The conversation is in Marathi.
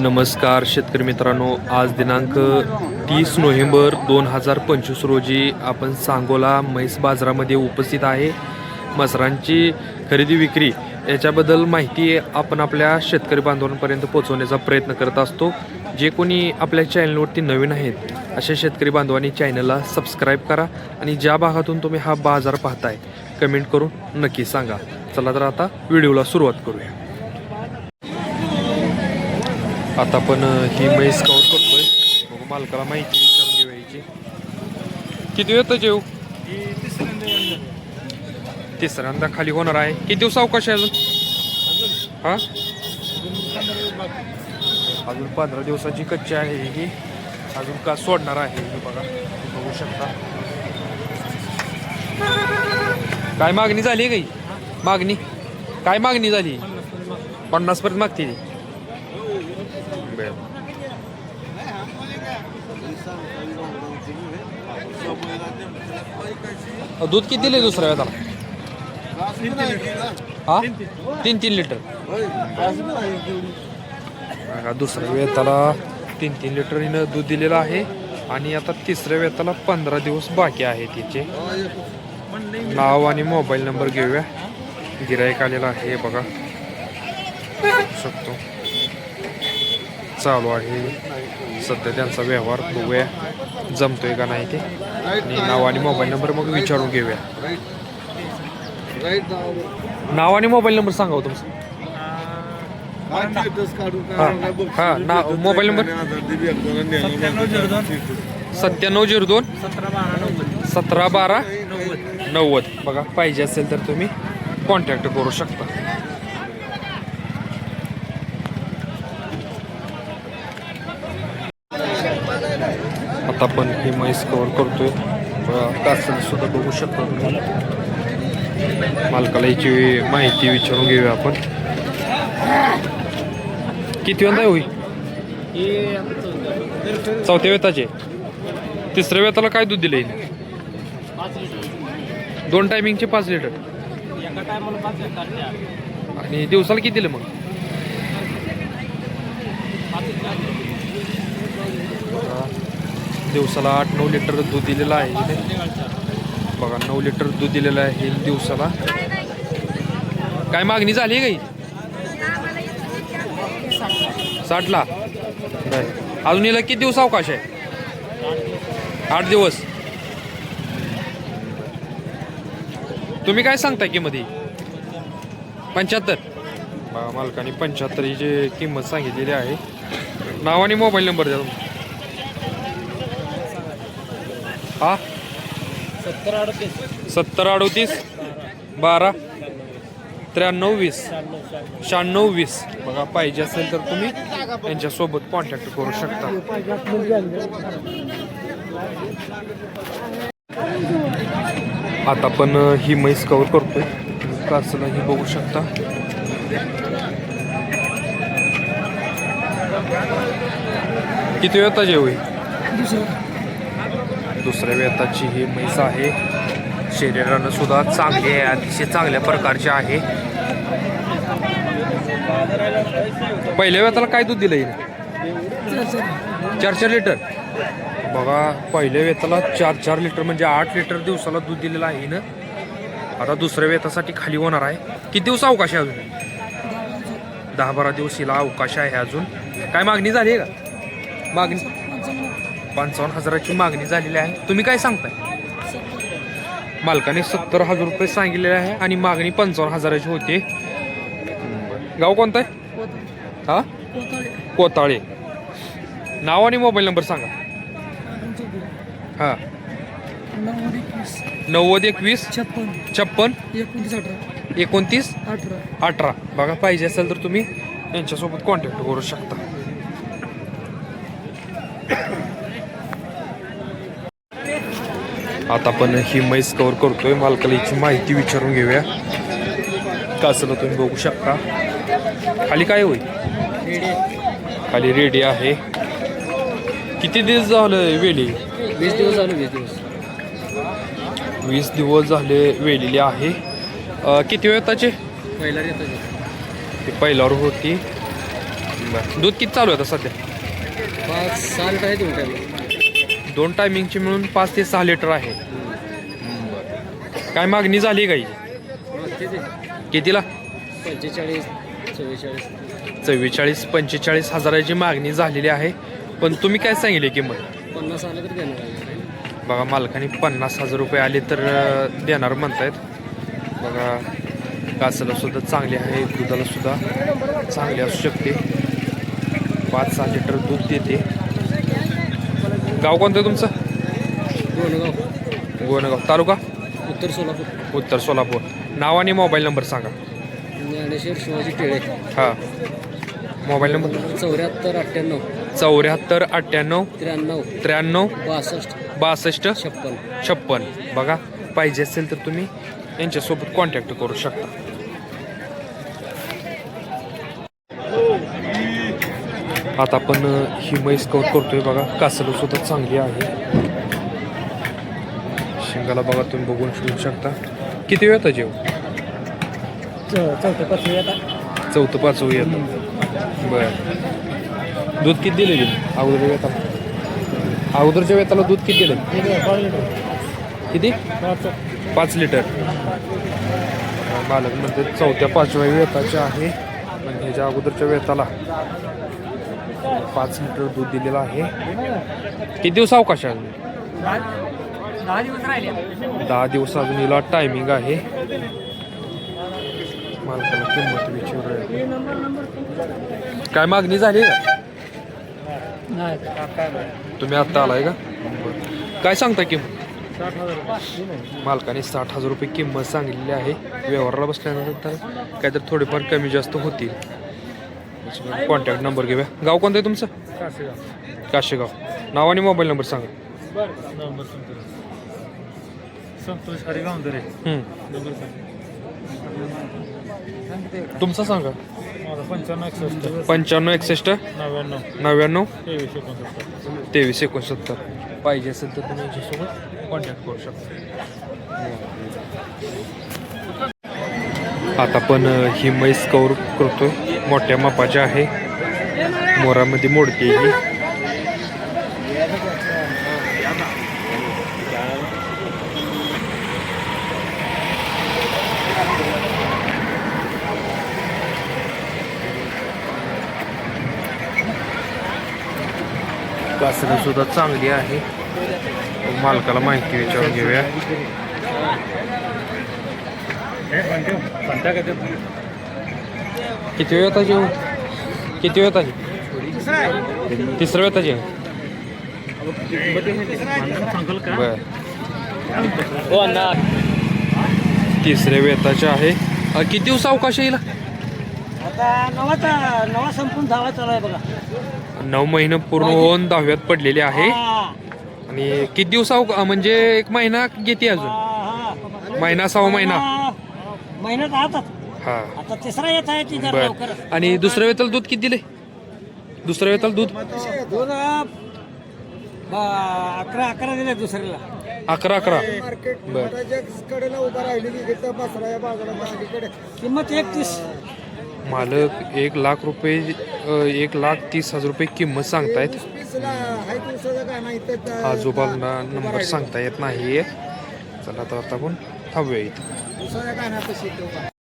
नमस्कार शेतकरी मित्रांनो आज दिनांक तीस नोव्हेंबर दोन हजार पंचवीस रोजी आपण सांगोला म्हैस बाजारामध्ये उपस्थित आहे. मसरांची खरेदी विक्री याच्याबद्दल माहिती आपण आपल्या शेतकरी बांधवांपर्यंत पोहोचवण्याचा प्रयत्न करत असतो. जे कोणी आपल्या चॅनलवरती नवीन आहेत अशा शेतकरी बांधवांनी चॅनलला सबस्क्राईब करा आणि ज्या भागातून तुम्ही हा बाजार पाहताय कमेंट करून नक्की सांगा. चला तर आता व्हिडिओला सुरुवात करूया. आता पण ही म्हैस कवर करतोय. बघू मालकाला माहिती विचारून घेऊया याची किती येतं जेव? तिसऱ्यांदा खाली होणार आहे. किती दिवस अवकाश आहे अजून? हा? अजून पंधरा दिवसाची कच्ची आहे ही. अजून का सोडणार आहे हे बघा. बघू शकता. काय मागणी झाली काही? मागणी? काय मागणी झाली? पन्नासपर्यंत मागते ती बरं. अ, दूध किती दिले दुसऱ्या वेळाला? हा? तीन तीन लिटर. बघा, दुसऱ्या वेताला तीन तीन लिटर हिनं दूध दिलेलं आहे. आणि आता तिसऱ्या वेताला पंधरा दिवस बाकी आहे तिचे. नाव आणि मोबाईल नंबर घेऊया. गिरायक आलेला आहे बघा. शकतो. चालू आहे. सध्या त्यांचा व्यवहार बघूया जमतोय का नाही ते? आणि नाव आणि मोबाईल नंबर मग विचारून घेऊया. नाव आणि मोबाईल नंबर सांगा हो तुमचं. हा ना मोबाईल नंबर? सत्त्याण्णव झिरो दोन. सतरा बारा नव्वद. बघा पाहिजे असेल तर तुम्ही कॉन्टॅक्ट करू शकता. आता आपण ही म्हैस कवर करतोय. सुद्धा बघू शकतो मालकाला याची माहिती विचारून घेऊया आपण. किती वेळा होई? चौथ्या वेताचे. तिसऱ्या वेताला काय दूध दिलं? दोन टायमिंगचे पाच लिटर. आणि दिवसाला किती दिलं मग? दिवसाला आठ नऊ लिटर दूध दिलेलं आहे इथे. बघा नऊ लिटर दूध दिलेलं आहे दिवसाला. काय मागणी झाली आहे काही? साठला. अजून हिला किती दिवस अवकाश आहे? आठ दिवस. तुम्ही काय सांगताय किंमत? पंच्याहत्तर. मालकाने पंच्याहत्तर ही जे किंमत सांगितलेली आहे. नाव आणि मोबाईल नंबर द्या तुमचा. हा? सत्तर अडतीस. सत्तर अडोतीस? बारा. त्र्याण्णव वीस. शहाण्णव वीस. बघा पाहिजे असेल तर तुम्ही यांच्यासोबत कॉन्टॅक्ट करू शकता. आता आपण अ, ही म्हैस कवर करतोय. कासला ही बघू शकता. किती वेळा जेवढी दुसऱ्या वेताची ही म्हैस आहे. शरीरानं सुद्धा चांगली आहे अतिशय चांगल्या प्रकारची आहे. पहिल्या वेताला काय दूध दिलं चार चार लिटर. बघा पहिल्या वेताला चार चार लिटर म्हणजे आठ लिटर दिवसाला दूध दिलेलं आहे ना आता दुसऱ्या वेतासाठी खाली होणार आहे. किती दिवस अवकाश आहे अजून? दहा बारा दिवस हिला अवकाश आहे अजून. काय मागणी झाली आहे का? मागणी पंचावन्न हजाराची मागणी झालेली आहे. तुम्ही काय सांगताय? मालकाने सत्तर हजार रुपये सांगितलेले आहे आणि मागणी पंचावन्न हजाराची होती. गाव कोणतं आहे हा? कोताळे. नाव आणि मोबाईल नंबर सांगा. हा. नव्वद एकवीस नव्वद एकवीस छप्पन छप्पन एकोणतीस अठरा. एकोणतीस अठरा अठरा बघा पाहिजे असेल तर तुम्ही यांच्यासोबत कॉन्टॅक्ट करू शकता. आता आपण ही म्हैस कवर करतोय. मालकाला याची माहिती विचारून घेऊया. कासला तुम्ही बघू शकता. खाली काय होईल? खाली रेडी आहे. किती दिवस झालं वेली? वीस दिवस झाले वीस दिवस. वीस दिवस झाले वेलेली आहे. किती वेळ त्याचे पहिला ती पहिल्यावर होती. बरं. दूध किती चालू आहे आता सध्या? पाच आहे दोन टायमिंगची मिळून पाच ते सहा लिटर आहे. काय मागणी झाली काही कितीला? पंचेचाळीस चव्वेचाळीस. चव्वेचाळीस पंचेचाळीस हजाराची मागणी झालेली आहे. पण तुम्ही काय सांगितले किंमत? पन्नास आलं तर देणार बघा मालकाने पन्नास हजार रुपये आले तर देणार म्हणतायत. बघा कासाला सुद्धा चांगली आहे दुधाला सुद्धा चांगली असू शकते. पाच सहा लिटर दूध देते. गाव कोणतं आहे तुमचं? गोनगाव गोनगाव तालुका? उत्तर सोलापूर. उत्तर सोलापूर. नाव आणि मोबाईल नंबर सांगा. ज्ञानेश्वर शिवाजी टिळे. हां. Mobile number? चौऱ्याहत्तर अठ्ठ्याण्णव. चौऱ्याहत्तर अठ्ठ्याण्णव त्र्याण्णव. त्र्याण्णव बासष्ट. बासष्ट छप्पन. छप्पन. बघा पाहिजे असेल तर तुम्ही यांच्यासोबत कॉन्टॅक्ट करू शकता. आता आपण ही म्हैस कवर करतोय बघा. कासलं सुद्धा चांगली आहे. शिंगाला बघा तुम्ही बघून शिवू शकता. किती वेळ जेव चौथं पाचवी आता. चौथं पाचवं येतं बर. दूध किती दिले अगोदरच्या वेताला अगोदरच्या वेताला दूध किती दिलं किती? पाच. लिटर. मालक म्हणते चौथ्या पाचव्या वेताच्या आहे. पण ह्याच्या अगोदरच्या वेताला. पाच लिटर दूध दिलेलं आहे. किती दिवस अवकाश आहे अजून? दहा दिवस अजून हिला टायमिंग आहे. मालकाला किंमत विचार काय मागणी झाली? तुम्ही आत्ता आलाय का. काय सांगता किंमत? मालकाने साठ हजार रुपये किंमत सांगितलेली आहे. व्यवहाराला बसल्यानंतर काहीतरी थोडेफार कमी जास्त होतील. कॉन्टॅक्ट नंबर घेऊया. गाव कोणतं आहे तुमचं? काशेगाव. नाव आणि मोबाईल नंबर सांगा. संतोष हरिगावंदरे हं. तुमचं सांगा. माझा पंच्याण्णव एकसष्ट. पंच्याण्णव एकसष्ट. नव्याण्णव. नव्याण्णव. तेवीस एकोणसत्तर. तेवीस एकोणसत्तर. पाहिजे असेल तर तुम्ही याच्यासोबत कॉन्टॅक्ट करू शकता. आता पण ही म्हैस कौर करतो मोठ्या मापाची आहे. मोरामध्ये मोडते ही. सुद्धा चांगली आहे. मालकाला माहिती विचारून घेऊया. किती वेळ येताची? किती वेळ येताची? तिसऱ्या वेळ येताची. बर. हो अण्णा. तिसऱ्या वेताचे आहे. किती दिवस अवकाश येईल नऊ महिने पूर्ण होऊन दहाव्यात पडलेले आहे. आणि किती दिवस अवका म्हणजे एक महिना घेते अजून? महिना सहा महिना महिन्यात आहात हा. आता तिसरा येत आहे ती जरा आणि दुसऱ्या वेताला दूध किती दिले दुसऱ्या वेताला दूध? दोन बा- अकरा अकरा दिले दुसऱ्याला अकरा अकरा. बर. कडेला उभा राहिलेली इथं बसरा या बाजूला मागीकडे किंमत एकतीस. मालक एक लाख रुपये अ, एक लाख तीस हजार रुपये किंमत सांगतायत. हाय दिवसाचं इथं आजोबांना नंबर सांगता येत नाही चला तर आता आपण थांबूया इथं. दुसऱ्या काय नाही